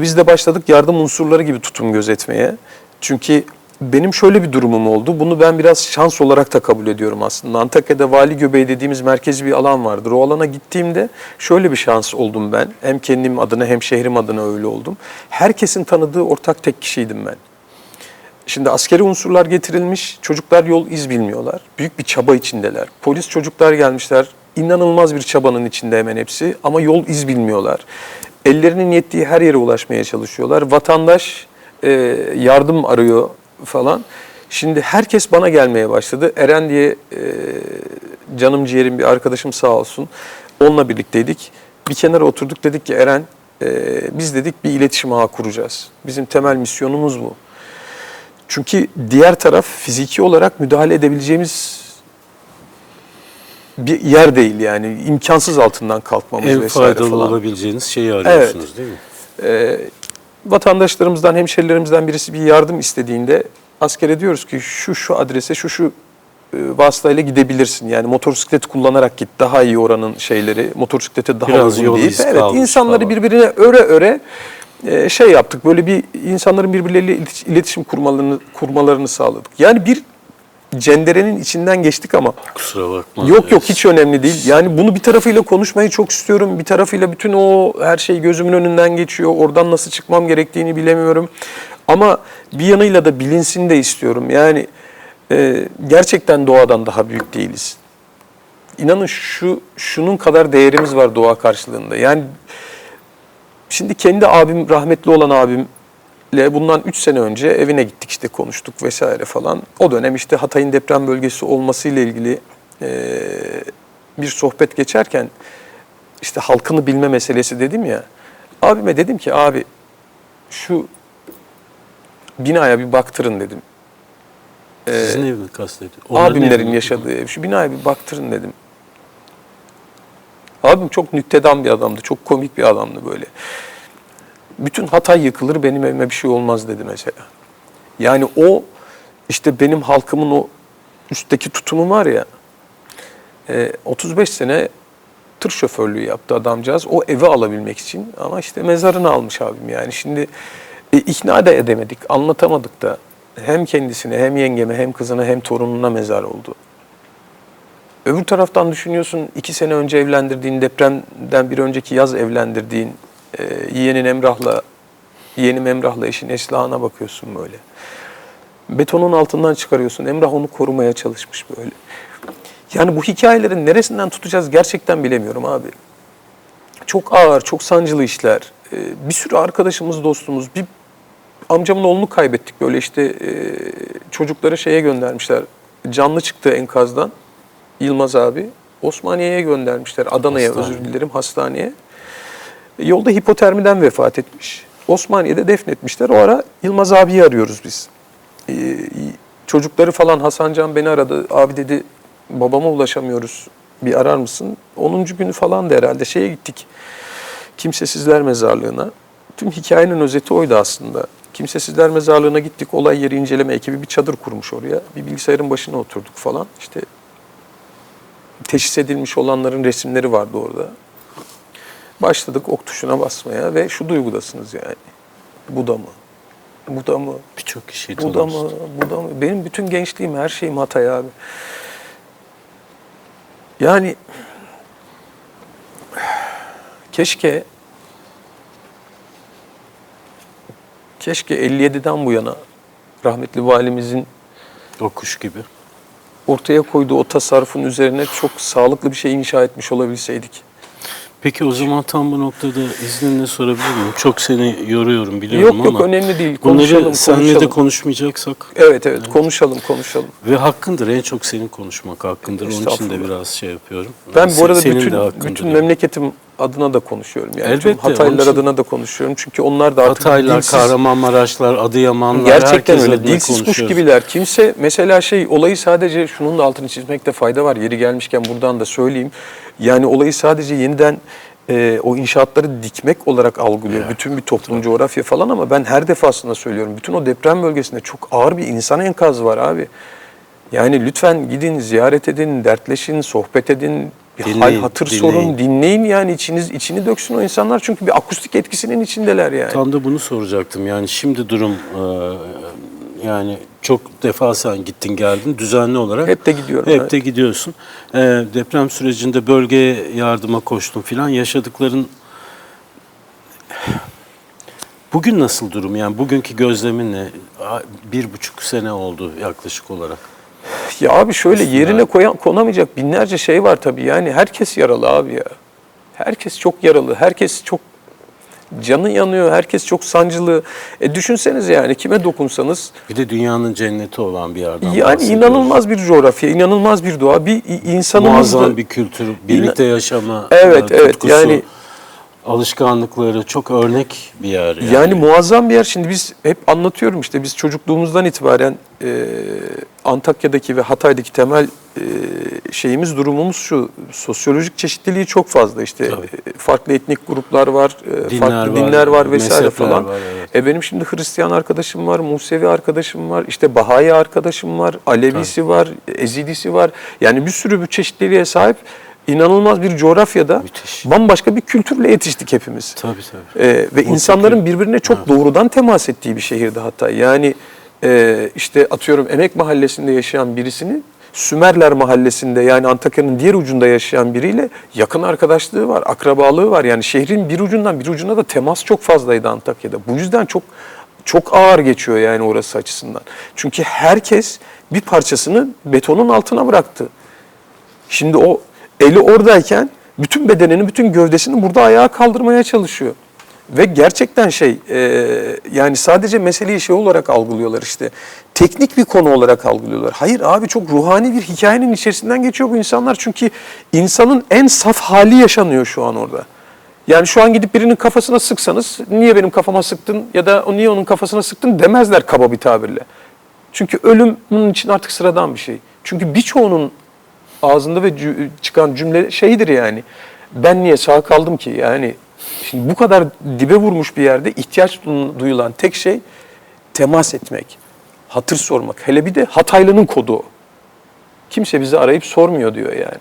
Biz de başladık yardım unsurları gibi tutum gözetmeye. Çünkü benim şöyle bir durumum oldu. Bunu ben biraz şans olarak da kabul ediyorum aslında. Antakya'da Vali Göbeği dediğimiz merkezi bir alan vardır. O alana gittiğimde şöyle bir şans oldum ben. Hem kendim adına hem şehrim adına öyle oldum. Herkesin tanıdığı ortak tek kişiydim ben. Şimdi askeri unsurlar getirilmiş, çocuklar yol iz bilmiyorlar. Büyük bir çaba içindeler. Polis çocuklar gelmişler, inanılmaz bir çabanın içinde hemen hepsi ama yol iz bilmiyorlar. Ellerinin yettiği her yere ulaşmaya çalışıyorlar. Vatandaş e, yardım arıyor falan. Şimdi herkes bana gelmeye başladı. Eren diye e, canım ciğerim bir arkadaşım sağ olsun. Onunla birlikteydik. Bir kenara oturduk dedik ki Eren e, biz dedik bir iletişim ağı kuracağız. Bizim temel misyonumuz bu. Çünkü diğer taraf fiziki olarak müdahale edebileceğimiz bir yer değil yani imkansız altından kalkmamız En vesaire faydalı falan. olabileceğiniz şeyi arıyorsunuz değil mi? Ee, vatandaşlarımızdan, hemşerilerimizden birisi bir yardım istediğinde askere diyoruz ki şu şu adrese şu şu e, vasıtayla gidebilirsin. Yani motosiklet kullanarak git daha iyi oranın şeyleri. Motosiklete daha Biraz uygun iz evet insanları falan. birbirine öre öre e, şey yaptık. Böyle bir insanların birbirleriyle iletiş- iletişim kurmalarını kurmalarını sağladık. Yani bir cenderenin içinden geçtik ama Kusura bakma. Yok yok hiç önemli değil. Yani bunu bir tarafıyla konuşmayı çok istiyorum. Bir tarafıyla bütün o her şey gözümün önünden geçiyor. Oradan nasıl çıkmam gerektiğini bilemiyorum. Ama bir yanıyla da bilinsin de istiyorum. Yani e, gerçekten doğadan daha büyük değiliz. İnanın şu şunun kadar değerimiz var doğa karşılığında. Yani şimdi kendi abim rahmetli olan abimle bundan 3 sene önce evine gittik işte konuştuk vesaire falan. O dönem işte Hatay'ın deprem bölgesi olmasıyla ilgili eee, bir sohbet geçerken işte halkını bilme meselesi dedim ya. Abime dedim ki abi şu binaya bir baktırın dedim. Sizin evi mi kastediyor? Onların evi Abimlerin mi? yaşadığı ev. Şu binaya bir baktırın dedim. Abim çok nüktedan bir adamdı. Çok komik bir adamdı böyle. Bütün Hatay yıkılır benim evime bir şey olmaz dedi mesela. Yani o işte benim halkımın o üstteki tutumu var ya. e, 35 sene tır şoförlüğü yaptı adamcağız. O evi alabilmek için ama işte mezarını almış abim yani. Şimdi e, ikna da edemedik, anlatamadık da hem kendisine hem yengeme hem kızına hem torununa mezar oldu. Öbür taraftan düşünüyorsun iki sene önce evlendirdiğin depremden bir önceki yaz evlendirdiğin e, yeğenin Emrah'la yeğenim Emrah'la eşin Eslihan'a bakıyorsun böyle. Betonun altından çıkarıyorsun. Emrah onu korumaya çalışmış böyle. Yani bu hikayelerin neresinden tutacağız gerçekten bilemiyorum abi. Çok ağır, çok sancılı işler. Ee, bir sürü arkadaşımız, dostumuz, bir amcamın oğlunu kaybettik böyle işte e, çocukları şeye göndermişler. Canlı çıktı enkazdan Yılmaz abi. Osmaniye'ye göndermişler. Adana'ya özür dilerim hastaneye. Yolda hipotermiden vefat etmiş. Osmaniye'de defnetmişler. O ara Yılmaz abiyi arıyoruz biz. Ee, çocukları falan Hasan Can beni aradı. Abi dedi babama ulaşamıyoruz. Bir arar mısın? 10. günü falan da herhalde şeye gittik. Kimsesizler mezarlığına. Tüm hikayenin özeti oydu aslında. Kimsesizler mezarlığına gittik. Olay yeri inceleme ekibi bir çadır kurmuş oraya. Bir bilgisayarın başına oturduk falan. İşte teşhis edilmiş olanların resimleri vardı orada. Başladık ok tuşuna basmaya ve şu duygudasınız yani. Bu da mı? Bu da mı? Birçok kişi Bu da mı? Bu da mı? Benim bütün gençliğim, her şeyim Hatay abi. Yani keşke keşke 57'den bu yana rahmetli valimizin O kuş gibi. ortaya koyduğu o tasarrufun üzerine çok sağlıklı bir şey inşa etmiş olabilseydik. Peki o zaman tam bu noktada izninle sorabilir miyim? Çok seni yoruyorum biliyorum Yok ama. yok önemli değil. Konuşalım, Bunları konuşalım. konuşmayacaksak Evet evet konuşalım konuşalım. ve hakkındır en çok senin konuşmak hakkındır. Onun için de biraz şey yapıyorum. Ben Se- bu arada bütün bütün yani. memleketim adına da konuşuyorum. Yani Elbette, Tüm Hataylılar için- adına da konuşuyorum. Çünkü onlar da artık Hataylar, dilsiz- Kahramanmaraşlar, Adıyamanlar Gerçekten öyle. Dilsiz kuş gibiler. Kimse mesela şey olayı sadece şunun da altını çizmekte fayda var. Yeri gelmişken buradan da söyleyeyim. Yani olayı sadece yeniden e, o inşaatları dikmek olarak algılıyor. Bütün bir toplum, coğrafya falan ama ben her defasında söylüyorum. Bütün o deprem bölgesinde çok ağır bir insan enkazı var abi. Yani lütfen gidin, ziyaret edin, dertleşin, sohbet edin. Bir Dinleyin, hal hatır dinleyin. sorun dinleyin yani içiniz içini döksün o insanlar çünkü bir akustik etkisinin içindeler yani. Tam da bunu soracaktım. Yani şimdi durum e, yani çok defa sen gittin geldin düzenli olarak. Hep de gidiyorum, Hep evet. de gidiyorsun. E, deprem sürecinde bölgeye yardıma koştun filan. Yaşadıkların Bugün nasıl durum? Yani bugünkü gözlemin ne? Bir buçuk sene oldu yaklaşık olarak. Ya abi şöyle Üstüne. yerine koyan konamayacak binlerce şey var tabii yani herkes yaralı abi ya. Herkes çok yaralı, herkes çok canı yanıyor, herkes çok sancılı. E düşünsenize yani kime dokunsanız. Bir de dünyanın cenneti olan bir yerden yani inanılmaz bir coğrafya, inanılmaz bir doğa, bir insanımız Muazzam da- bir kültür, birlikte yaşama Evet, e, evet, tutkusu, yani- alışkanlıkları çok örnek bir yer. Yani, Yani muazzam bir yer. Şimdi biz hep anlatıyorum işte biz çocukluğumuzdan itibaren e, Antakya'daki ve Hatay'daki temel e, şeyimiz durumumuz şu. Sosyolojik çeşitliliği çok fazla. İşte Tabii. e, farklı etnik gruplar var, e, Dinler farklı var, dinler var vesaire falan. var, evet. E benim şimdi Hristiyan arkadaşım var, Musevi arkadaşım var, işte Bahai arkadaşım var, Alevisi var, Ezidisi var. Yani bir sürü bir çeşitliliğe sahip inanılmaz bir coğrafyada Müthiş. bambaşka bir kültürle yetiştik hepimiz. Tabii tabii. Ee, ve insanların birbirine çok doğrudan temas ettiği bir şehirde hatta. Yani e, işte atıyorum Emek Mahallesi'nde yaşayan birisini Sümerler Mahallesi'nde yani Antakya'nın diğer ucunda yaşayan biriyle yakın arkadaşlığı var, akrabalığı var. Yani şehrin bir ucundan bir ucuna da temas çok fazlaydı Antakya'da. Bu yüzden çok çok ağır geçiyor yani orası açısından. Çünkü herkes bir parçasını betonun altına bıraktı. Şimdi o eli oradayken bütün bedenini, bütün gövdesini burada ayağa kaldırmaya çalışıyor. Ve gerçekten şey e, yani sadece meseleyi şey olarak algılıyorlar işte. Teknik bir konu olarak algılıyorlar. Hayır abi çok ruhani bir hikayenin içerisinden geçiyor bu insanlar. Çünkü insanın en saf hali yaşanıyor şu an orada. Yani şu an gidip birinin kafasına sıksanız niye benim kafama sıktın ya da niye onun kafasına sıktın demezler kaba bir tabirle. Çünkü ölüm bunun için artık sıradan bir şey. Çünkü birçoğunun ağzında ve çıkan cümle şeydir yani. Ben niye sağ kaldım ki? Yani şimdi bu kadar dibe vurmuş bir yerde ihtiyaç duyulan tek şey temas etmek, hatır sormak. Hele bir de Hataylı'nın kodu. Kimse bizi arayıp sormuyor diyor yani.